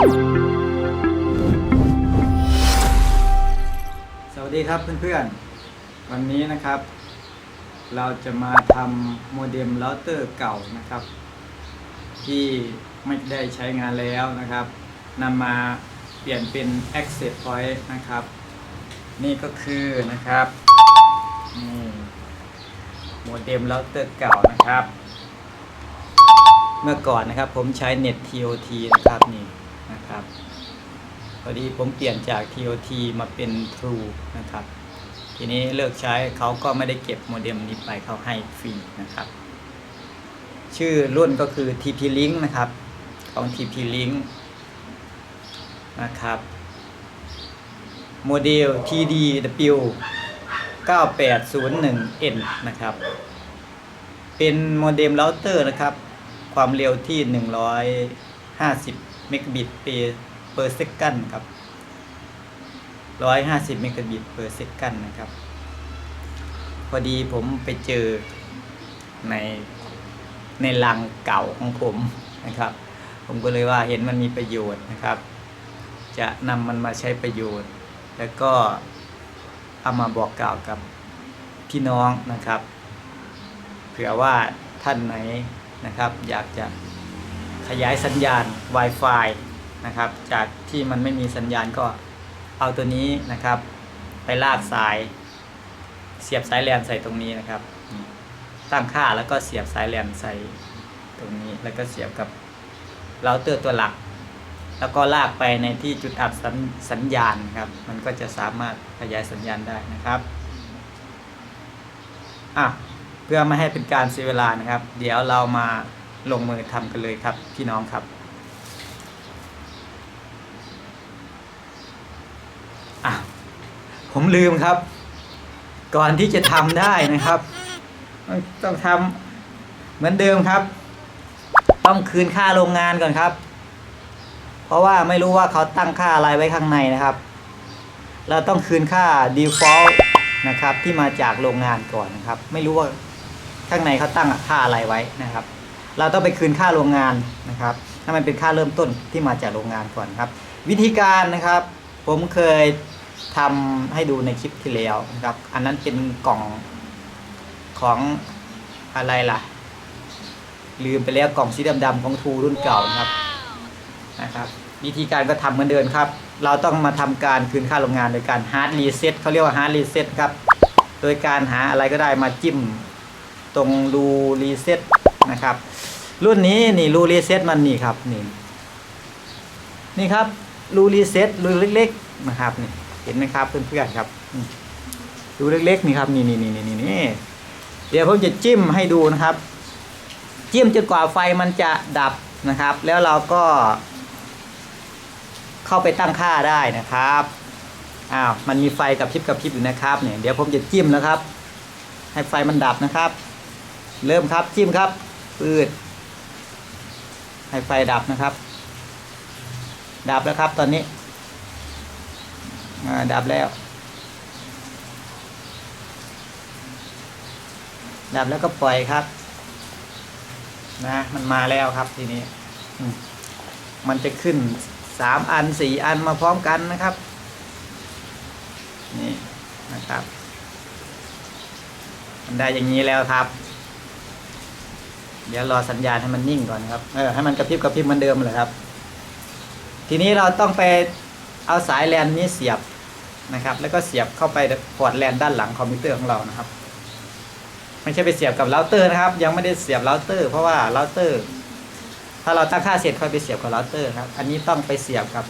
สวัสดีครับเพื่อนๆ วันนี้นะครับ เราจะมาทำโมเด็มเราเตอร์เก่านะครับ ที่ไม่ได้ใช้งานแล้วนะครับนำมาเปลี่ยนเป็น access point นะครับ นี่ก็คือนะครับนี่โมเด็มเราเตอร์เก่านะครับ เมื่อก่อนนะครับผมใช้เน็ต TOT นะครับนี่ นะครับพอดีผมเปลี่ยนจาก TOT มาเป็น True นะครับ ทีนี้เลิกใช้เขาก็ไม่ได้เก็บโมเด็มนี้ไปเขาให้ฟรีนะครับ ชื่อรุ่นก็คือ TP Link นะครับ ของ TP Link นะครับ โมเดล TDW 9801N นะครับ เป็นโมเด็มเราเตอร์นะครับ ความเร็วที่ 150 เมกะบิตเปอร์เซกันครับ150เมกะบิตเปอร์เซกันนะครับ พอดีผมไปเจอในในลังเก่าของผมนะครับ ผมก็เลยว่าเห็นมันมีประโยชน์นะครับ จะนำมันมาใช้ประโยชน์ แล้วก็เอามาบอกกล่าวกับพี่น้องนะครับ เผื่อว่าท่านไหนนะครับ อยากจะ ขยายสัญญาณ Wi-Fi นะครับ จากที่มันไม่มีสัญญาณก็เอาตัวนี้นะครับ ไปลากสาย เสียบสายแลนใส่ตรงนี้นะครับ ตั้งค่าแล้วก็เสียบสายแลนใส่ตรงนี้แล้วก็เสียบกับเราเตอร์ตัวหลัก แล้วก็ลากไปในที่จุดอับสัญสัญญาณครับ มันก็จะสามารถขยายสัญญาณได้นะครับอะเพื่อไม่ให้เป็นการเสียเวลานะครับ เดี๋ยวเรามา ลงมือทำกันเลยครับ พี่น้องครับ อะ ผมลืมครับ ก่อนที่จะทำได้นะครับ ต้องทำเหมือนเดิมครับ ต้องคืนค่าโรงงานก่อนครับ เพราะว่าไม่รู้ว่าเขาตั้งค่าอะไรไว้ข้างในนะครับ เราต้องคืนค่า default นะครับ ที่มาจากโรงงานก่อนนะครับ ไม่รู้ว่าข้างในเขาตั้งค่าอะไรไว้นะครับ เราต้องไปคืนค่าโรงงานนะครับถ้ามันเป็นค่าเริ่มต้นที่มาจากโรงงานก่อนครับ วิธีการนะครับ ผมเคยทำให้ดูในคลิปที่แล้วนะครับ อันนั้นเป็นกล่องของอะไรล่ะ ลืมไปแล้วกล่องสีดำๆของทูรุ่นเก่านะครับนะครับ วิธีการก็ทำเหมือนเดิมครับ เราต้องมาทำการคืนค่าโรงงานโดยการฮาร์ดรีเซ็ตเขาเรียกว่าฮาร์ดรีเซ็ตครับ โดยการหาอะไรก็ได้มาจิ้มตรงรูรีเซ็ตนะครับ รุ่นนี้นี่รูรีเซ็ตมันนี่ครับนี่นี่ครับรูรีเซ็ตรูเล็ก ๆ นะครับนี่เห็นไหมครับเพื่อนๆครับรูเล็กๆนี่ครับนี่นี่นี่นี่นี่เดี๋ยวผมจะจิ้มให้ดูนะครับ จิ้มจนกว่าไฟมันจะดับนะครับ แล้วเราก็ เข้าไปตั้งค่าได้นะครับอ้าวมันมีไฟกับพริบกับพริบอยู่นะครับเนี่ยเดี๋ยวผมจะจิ้มแล้วครับ ให้ไฟมันดับนะครับ เริ่มครับจิ้มครับปืด ให้ไฟดับนะครับ ดับแล้วครับตอนนี้ดับแล้ว ดับแล้วก็ปล่อยครับ นะ มันมาแล้วครับทีนี้มมันจะขึ้นสามอันสี่อันมาพร้อมกันนะครับ นี่นะครับ มันได้อย่างนี้แล้วครับ เดี๋ยวรอสัญญาณให้มันนิ่งก่อนครับเออให้มันกระพริบกระพริบเหมือนเดิมเลยครับ ทีนี้เราต้องไปเอาสายแลนนี้เสียบนะครับ แล้วก็เสียบเข้าไปพอร์ตแลนด้านหลังคอมพิวเตอร์ของเรานะครับ ไม่ใช่ไปเสียบกับเราเตอร์นะครับ ยังไม่ได้เสียบเราเตอร์เพราะว่าเราเตอร์ ถ้าเราตั้งค่าเสร็จค่อยไปเสียบกับเราเตอร์ครับ อันนี้ต้องไปเสียบกับ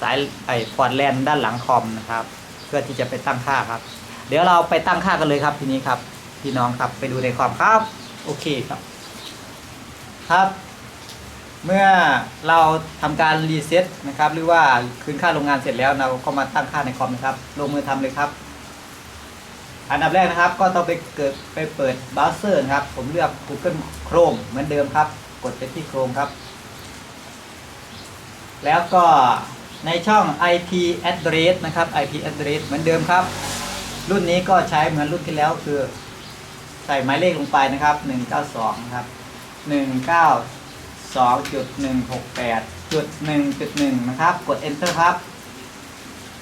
สายไอพอร์ตแลนด้านหลังคอมนะครับ เพื่อที่จะไปตั้งค่าครับ เดี๋ยวเราไปตั้งค่ากันเลยครับทีนี้ครับ พี่น้องครับไปดูในความครับ โอเคครับ ครับ เมื่อเราทำการรีเซ็ตนะครับ หรือว่าคืนค่าโรงงานเสร็จแล้วเราก็มาตั้งค่าในคอมนะครับ ลงมือทำเลยครับ อันดับแรกนะครับ ก็ต้องไปเกิดไปเปิดเบราว์เซอร์นะครับ ผมเลือก Google Chrome เหมือนเดิมครับ กดไปที่ Chrome ครับ แล้วก็ในช่อง IP address นะครับ IP address เหมือนเดิมครับ รุ่นนี้ก็ใช้เหมือนรุ่นที่แล้วคือ ใส่หมายเลขลงไปนะครับ 192 นะครับ192.168จุดหนึ่งจุดหนึ่งนะครับ กด enter ครับ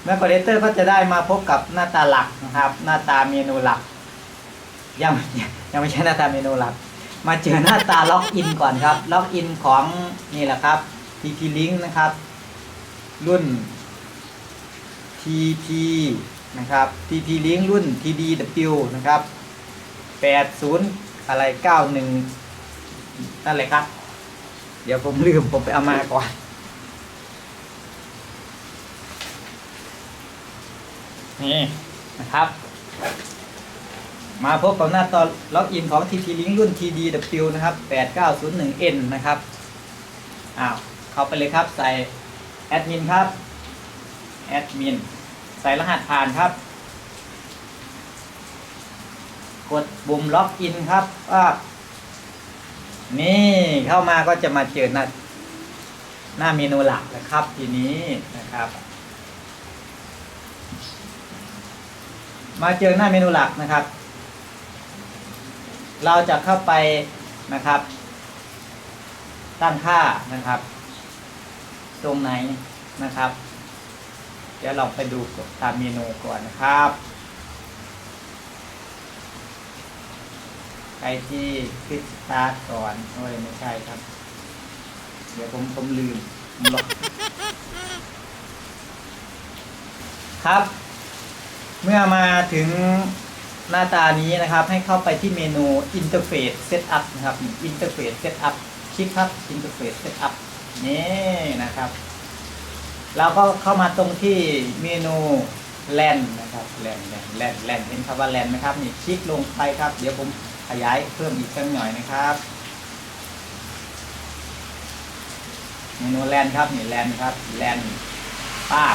เมื่อกด enter ก็จะได้มาพบกับหน้าตาหลักนะครับ หน้าตาเมนูหลัก ยังยังไม่ใช่หน้าตาเมนูหลัก มาเจอหน้าตาล็อกอินก่อนครับล็อกอินของนี่แหละครับ TP Link นะครับ รุ่น TP นะครับ TP Link รุ่น TDW นะครับ 80 อะไร 91 นั่นแหละครับ เดี๋ยวผมลืมผมไปเอามาก่อน นี่นะครับ มาพบกับหน้าตอนล็อกอินของ TP Link รุ่น TDW นะครับ 8901N นะครับ อ้าว เข้าไปเลยครับใส่แอดมินครับแอดมินใส่รหัสผ่านครับ กดปุ่มล็อกอินครับว่า นี่เข้ามาก็จะมาเจอหน้าหน้าเมนูหลักนะครับ ทีนี้นะครับ มาเจอหน้าเมนูหลักนะครับ เราจะเข้าไปนะครับ ตั้งค่านะครับ ตรงไหนนะครับ เดี๋ยวเราไปดูตามเมนูก่อนนะครับ ใคร ที่คลิกสตาร์ทก่อนโอ้ยไม่ใช่ครับ เดี๋ยวผมผมลืมผมลบครับ เมื่อมาถึงหน้าตานี้นะครับ ให้เข้าไปที่เมนู Interface Setup นะครับ Interface Setup คลิกครับ Interface Setup นี่นะครับ เราก็เข้ามาตรงที่เมนู LAN นะครับ LAN LAN LAN LAN เห็นคำว่า LAN ไหมครับนี่คลิกลงไปครับ เดี๋ยวผม ขยายเพิ่มอีกสักหน่อยนะครับเมนู LAN ครับนี่ LAN ครับ LAN ป้า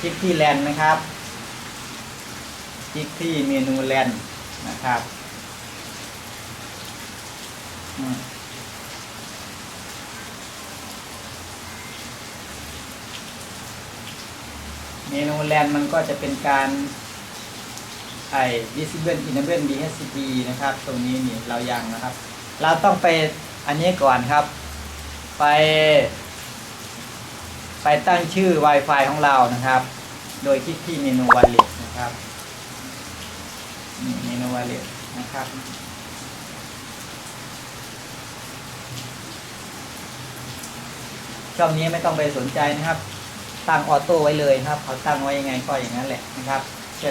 คลิกที่ LAN นะครับคลิกที่เมนู LAN นะครับเมนู LAN มันก็จะเป็นการ ไอ้ disable enable DHCP นะครับ ตรงนี้นี่เรายังนะครับ เราต้องไปอันนี้ก่อนครับ ไป ไปตั้งชื่อ Wi-Fi ของเรานะครับ โดยคลิกที่เมนู wallet นะครับเมนู wallet นะครับช่องนี้ไม่ต้องไปสนใจนะครับ ตั้งออโต้ไว้เลยครับ เขาตั้งไว้ยังไงก็อย่างนั้นแหละนะครับเ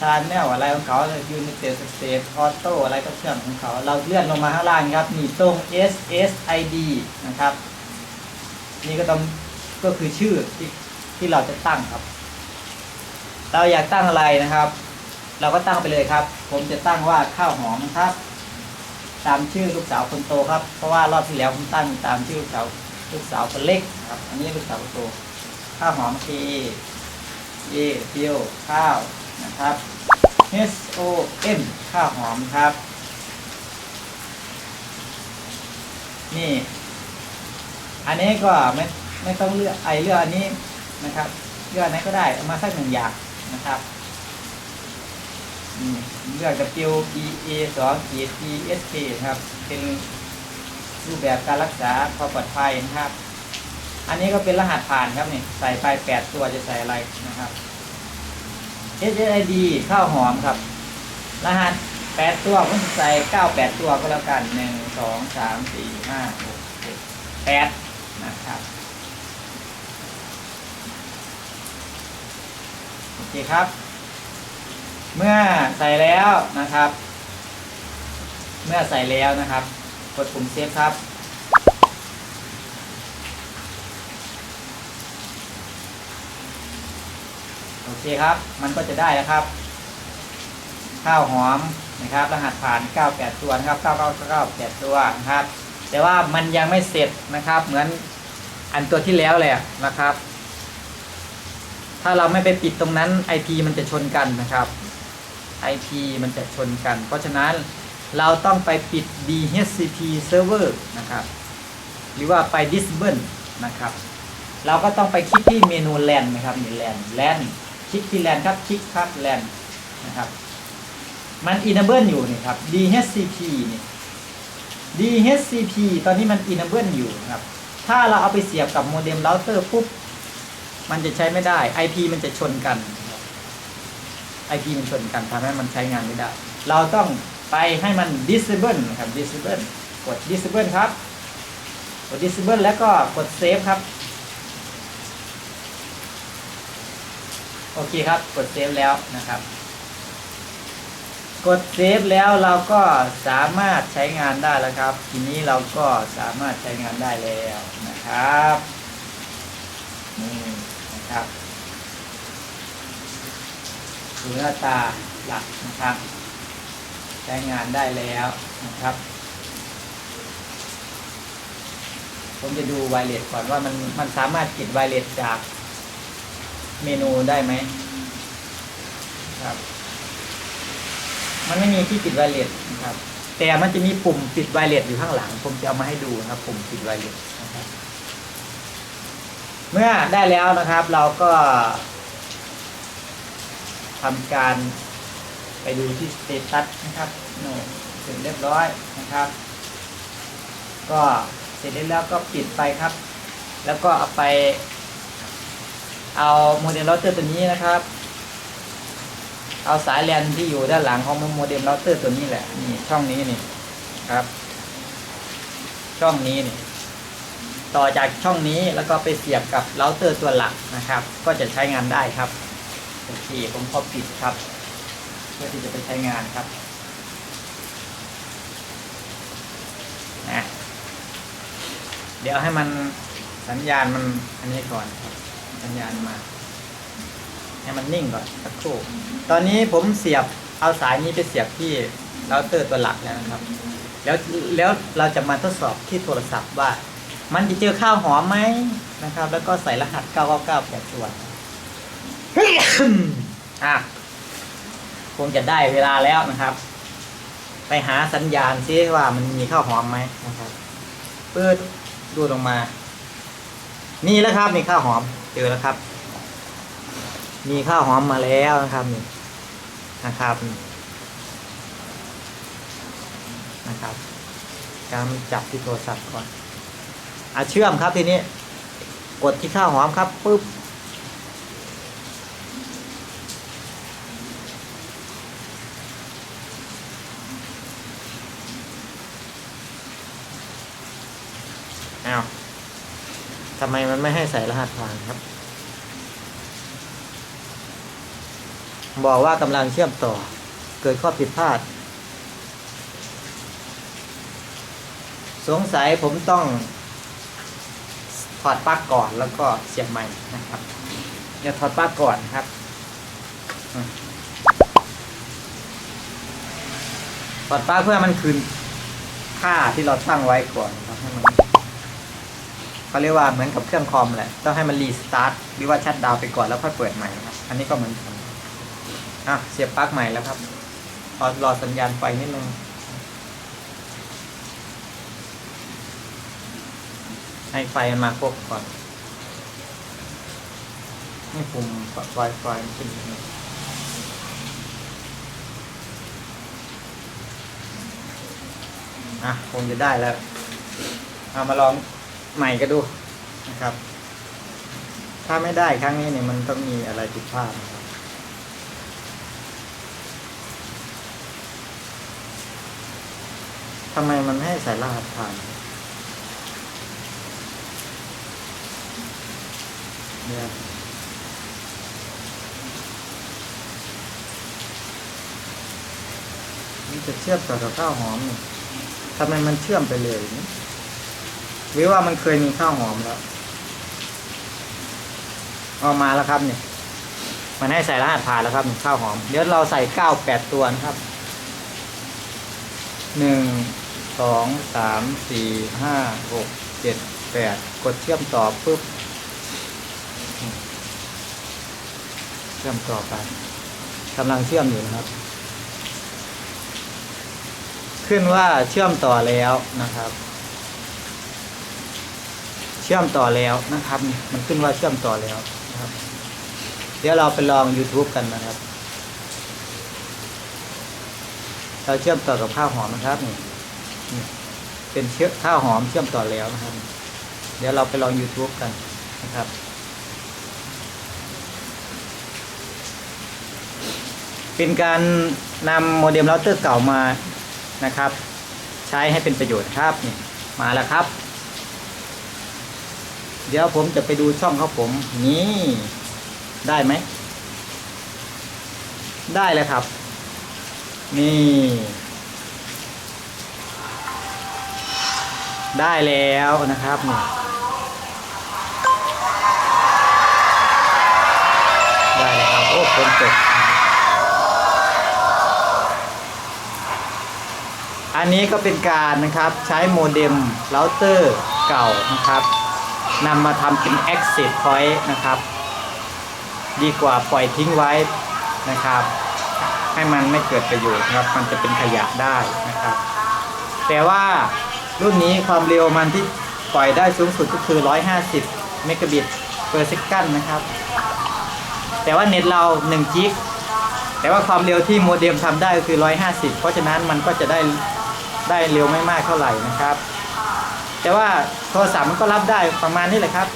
ช่นแนลอะไรของเขายูนิเต็ดสเตทออโต้อะไรก็เชื่อมของเขา เราเลื่อนลงมาข้างล่างครับนี่ตรง SSID นะครับ นี่ก็ต้องก็คือชื่อที่ที่เราจะตั้งครับ เราอยากตั้งอะไรนะครับ เราก็ตั้งไปเลยครับ ผมจะตั้งว่าข้าวหอมครับ ตามชื่อลูกสาวคนโตครับ เพราะว่ารอบที่แล้วผมตั้งตามชื่อลูกสาวลูกสาวคนเล็กครับ อันนี้ลูกสาวคนโต ข้าวหอม K A เดียวข้าว นะครับ H O M ข้าวหอมครับ นี่ อันนี้ก็ไม่ไม่ต้องเลือกไอเลือกอันนี้นะครับเลือกอันไหนก็ได้เอามาสักหนึ่งอย่างนะครับเลือก W E A สองขีด E S K ครับ เป็นรูปแบบการรักษาความปลอดภัยนะครับ อันนี้ก็เป็นรหัสผ่านครับนี่ใส่ไปแปดตัวจะใส่อะไรนะครับ S S I D ข้าวหอมครับ รหัสแปดตัวผมใส่เก้าแปดตัวก็แล้วกันหนึ่งสองสามสี่ห้าหกเจ็ดแปดนะครับ โอเคครับ เมื่อใส่แล้วนะครับ เมื่อใส่แล้วนะครับ กดปุ่มเซฟครับ เคครับ มันก็จะได้แล้วครับ ข้าวหอมนะครับ รหัสผ่าน 98 ตัวนะครับ 9998 ตัวนะครับ แต่ว่ามันยังไม่เสร็จนะครับ เหมือนอันตัวที่แล้วเลยนะครับ ถ้าเราไม่ไปปิดตรงนั้น IP มันจะชนกันนะครับ IP มันจะชนกัน เพราะฉะนั้นเราต้องไปปิด DHCP server นะครับ หรือว่าไป disable นะครับ เราก็ต้องไปคลิกที่เมนู LAN นะครับนี่ LAN LAN คลิกที่ LAN ครับคลิกครับ LAN นะครับมัน enable อยู่นี่ครับ DHCP นี่ DHCP ตอนนี้มัน enable อยู่นะครับถถ้าเราเอาไปเสียบกับโมเด็มเราเตอร์ปุ๊บ มันจะใช้ไม่ได้ IP มันจะชนกัน IP มันชนกันทำให้มันใช้งานไม่ได้ เราต้องไปให้มัน disable นะครับ disable กด disable ครับ กด disable แล้วก็กด save ครับ โอเคครับ กด save แล้วนะครับ กด save แล้วเราก็สามารถใช้งานได้แล้วครับ ทีนี้เราก็สามารถใช้งานได้แล้วนะครับนี่นะครับหน้าตาหลักนะครับ ใช้งานได้แล้วนะครับ ผมจะดูไวเลสก่อนว่ามันมันสามารถปิดไวเลสจาก เมนูได้ไหมครับ มันไม่มีที่ปิดไวเลสนะครับ แต่มันจะมีปุ่มปิดไวเลสอยู่ข้างหลัง ผมจะเอามาให้ดูนะครับ ปุ่มปิดไวเลสนะครับ เมื่อได้แล้วนะครับ เราก็ทำการไปดูที่สเตตัสนะครับโน่เสร็จเรียบร้อยนะครับ ก็เสร็จแล้วก็ปิดไปครับ แล้วก็เอาไป เอาโมเดลเราเตอร์ตัวนี้นะครับ เอาสายแลนที่อยู่ด้านหลังของโมเด็มเราเตอร์ตัวนี้แหละนี่ช่องนี้นี่ครับ ช่องนี้นี่ต่อจากช่องนี้แล้วก็ไปเสียบกับเราเตอร์ตัวหลักนะครับ ก็จะใช้งานได้ครับโอเคผมพอปิดครับ เพื่อที่จะไปใช้งานครับนะเดี๋ยวให้มันสัญญาณมันอันนี้ก่อนครับ สัญญาณมาให้มันนิ่งก่อนสักครู่ ตอนนี้ผมเสียบเอาสายนี้ไปเสียบที่เราเตอร์ตัวหลักแล้วนะครับ แล้วแล้วเราจะมาทดสอบที่โทรศัพท์ว่า มันจะเจอข้าวหอมไหมนะครับ แล้วก็ใส่รหัส 999แบบส่วนอะคงจะได้เวลาแล้วนะครับ ไปหาสัญญาณซิว่ามันมีข้าวหอมไหมนะครับเปิดดูลงมา นี่แล้วครับมีข้าวหอม เจอแล้วครับ มีข้าวหอมมาแล้วนะครับนี่นะครับนะครับการจับที่โทรศัพท์ก่อนอะเชื่อมครับทีนี้ กดที่ข้าวหอมครับปุ๊บ ทำไมมันไม่ให้ใส่รหัสผ่านครับ บอกว่ากำลังเชื่อมต่อ เกิดข้อผิดพลาด สงสัยผมต้องถอดปลั๊กก่อนแล้วก็เสียบใหม่นะครับเดี๋ยวถอดปลั๊กก่อนครับถอดปลั๊กเพื่อมันคืนค่าที่เราตั้งไว้ก่อนครับให้มัน เขาเรียกว่าเหมือนกับเครื่องคอมแหละต้องให้มันรีสตาร์ทหรือว่าชัดดาวไปก่อนแล้วค่อยเปิดใหม่ครับอันนี้ก็เหมือนกันอะเสียบปลั๊กใหม่แล้วครับรอรอสัญญาณไฟนิดนึงให้ไฟมันมาครบก่อนให้ปุ่มไฟไฟมันขึ้นอะคงจะได้แล้วเอามาลอง ใหม่ก็ดูนะครับ ถ้าไม่ได้ครั้งนี้เนี่ยมันต้องมีอะไรผิดพลาดนะครับทำไมมันไม่ให้ใส่รหัสผ่านเนี่ยมันจะเชื่อมต่อกับข้าวหอมนี่ทำไมมันเชื่อมไปเลยนี่ รือว่ามันเคยมีข้าวหอมแล้วออกมาแล้วครับเนี่ยมันให้ใส่รหัสผ่านแล้วครับข้าวหอม เดี๋ยวเราใส่เก้าแปดตัวนะครับหนึ่งสองสามสี่ห้าหกเจ็ดแปดกดเชื่อมต่อปุ๊บเชื่อมต่อไปกำลังเชื่อมอยู่นะครับ ขึ้นว่าเชื่อมต่อแล้วนะครับ ชื่อมต่อแล้วนะครับ มันขึ้นว่าเชื่อมต่อแล้วนะครับ เดี๋ยวเราไปลอง YouTube กันนะครับ เราเชื่อมต่อกับข้าวหอมนะครับนี่เป็นเชื้อข้าวหอมเชื่อมต่อแล้วนะครับ เดี๋ยวเราไปลอง YouTube กันนะครับเป็นการนำโมเดมเราเตอร์เก่ามานะครับ ใช้ให้เป็นประโยชน์ครับนี่มาแล้วครับ เดี๋ยวผมจะไปดูช่องเขาผม นี่ ได้ไหม ได้เลยครับ นี่ ได้แล้วนะครับนี่ได้แล้วครับ โอ้คนตกอันนี้ก็เป็นการนะครับใช้โมเด็มเราเตอร์เก่านะครับ นำมาทำเป็น exit point นะครับ ดีกว่าปล่อยทิ้งไว้นะครับ ให้มันไม่เกิดประโยชน์ครับ มันจะเป็นขยะได้นะครับ แต่ว่ารุ่นนี้ความเร็วมันที่ปล่อยได้สูงสุดก็คือ 150 เมกะบิตเ e อร์ s กันนะครับ แต่ว่าเน็ตเรา1จิก แต่ว่าความเร็วที่โมเด็มทำได้ก็คือ 150 เพราะฉะนั้นมันก็จะได้ได้เร็วไม่มากเท่าไหร่นะครับ แต่ว่าโทรศัพท์มันก็รับได้ประมาณนี้แหละครับ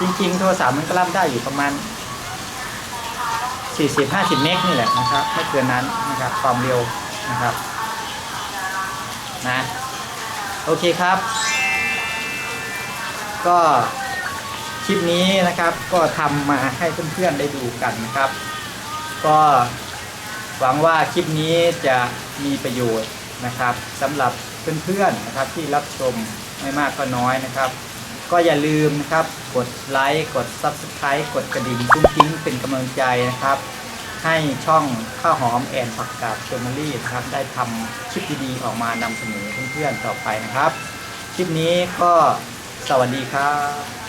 จริงๆ โทรศัพท์มันก็รับได้อยู่ประมาณ 40-50 เมกนี่แหละนะครับ ไม่เกินนั้นนะครับความเร็วนะครับนะโอเคครับ ก็คลิปนี้นะครับก็ทำมาให้เพื่อนๆได้ดูกันนะครับ ก็หวังว่าคลิปนี้จะมีประโยชน์นะครับสำหรับ เพื่อนๆนะครับที่รับชมไม่มากก็น้อยนะครับ ก็อย่าลืมนะครับกดไลค์กด Subscribe กดกระดิ่งกุ้งกิ้งเป็นกำลังใจนะครับ ให้ช่องข้าวหอมแอนผักกาดเชอร์มารี่นะครับได้ทำคลิปดีๆออกมานำเสนอเพื่อนๆต่อไปนะครับ คลิปนี้ก็สวัสดีครับ